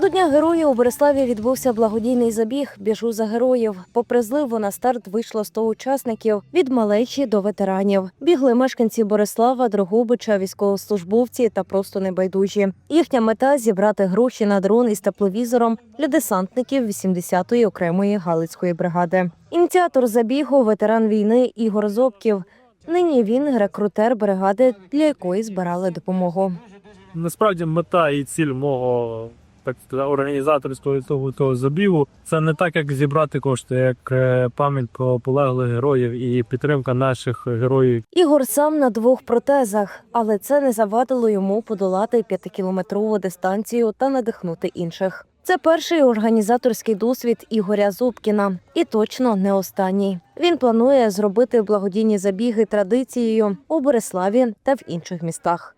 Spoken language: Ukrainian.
До Дня героїв у Бориславі відбувся благодійний забіг Біжу за героїв. Попри зливу на старт вийшло 100 учасників від малечі до ветеранів. Бігли мешканці Борислава, Дрогобича, військовослужбовці та просто небайдужі. Їхня мета зібрати гроші на дрон із тепловізором для десантників 80-ї окремої галицької бригади. Ініціатор забігу ветеран війни Ігор Зобків. Нині він рекрутер бригади, для якої збирали допомогу. Насправді мета і ціль мого так сказати, організаторського того, того забігу це не так, як зібрати кошти, як е, пам'ять про полеглих героїв і підтримка наших героїв. Ігор сам на двох протезах, але це не завадило йому подолати п'ятикілометрову дистанцію та надихнути інших. Це перший організаторський досвід Ігоря Зубкіна, і точно не останній. Він планує зробити благодійні забіги традицією у Бориславі та в інших містах.